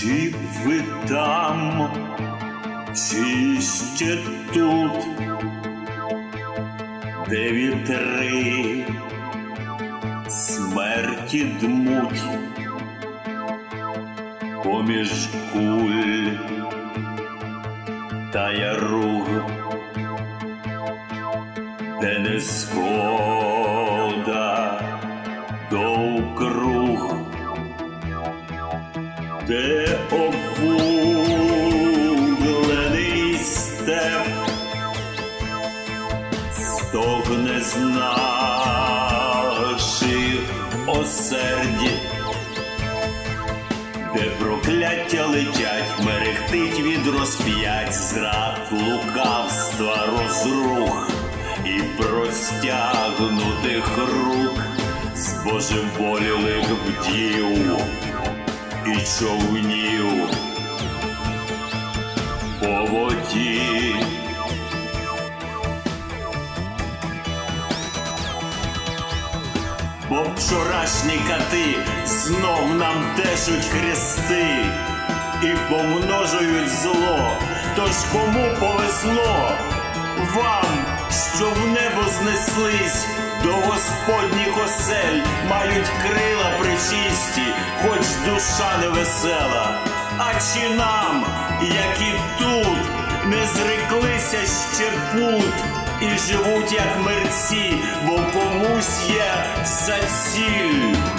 Чи ви там, чи ще тут, де вітри смерті дмуть, поміж куль. Та яруг, де не згода де степ. Стогне з наших осерді, де прокляття летять, мерехтить від розп'ять, зрад лукавства, розрух і простягнутих рук з божеволілих вдів і човнів по воді. Бо вчорашні кати знов нам тешуть хрести і помножують зло. Тож кому повезло вам, що в небо знеслись до господніх осель, мають крила причисті, хоч душа невесела. А чи нам, які тут, не зреклися ще пут і живуть як мерці, бо комусь є за ціль.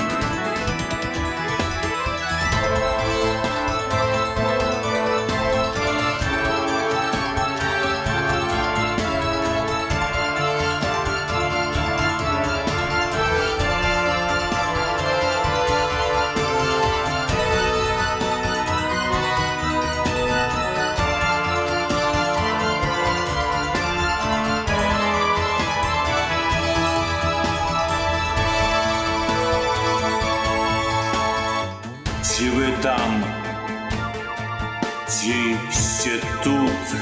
Чи ще тут,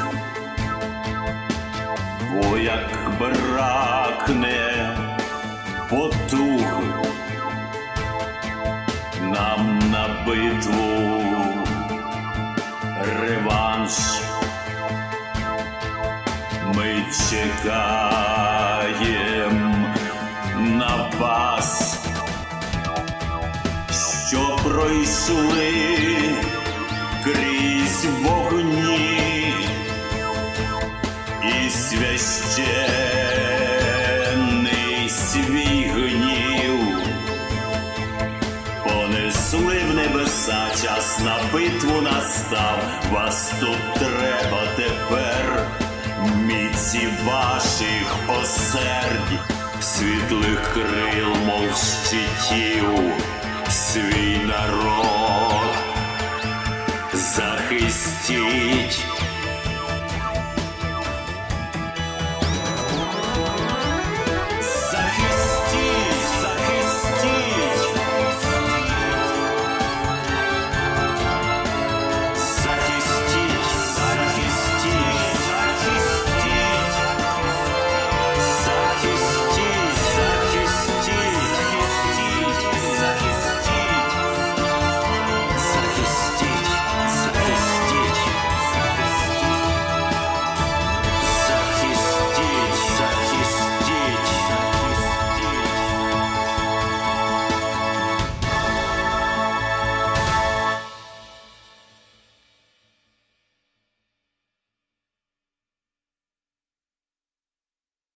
бо як бракне потуг нам на битву реванш. Ми чекаєм на вас що пройшли вогні і священний свій гнів понесли в небеса, час на битву настав, вас тут треба тепер, міці ваших осердь, світлих крил, мов щитів, свій народ захистіть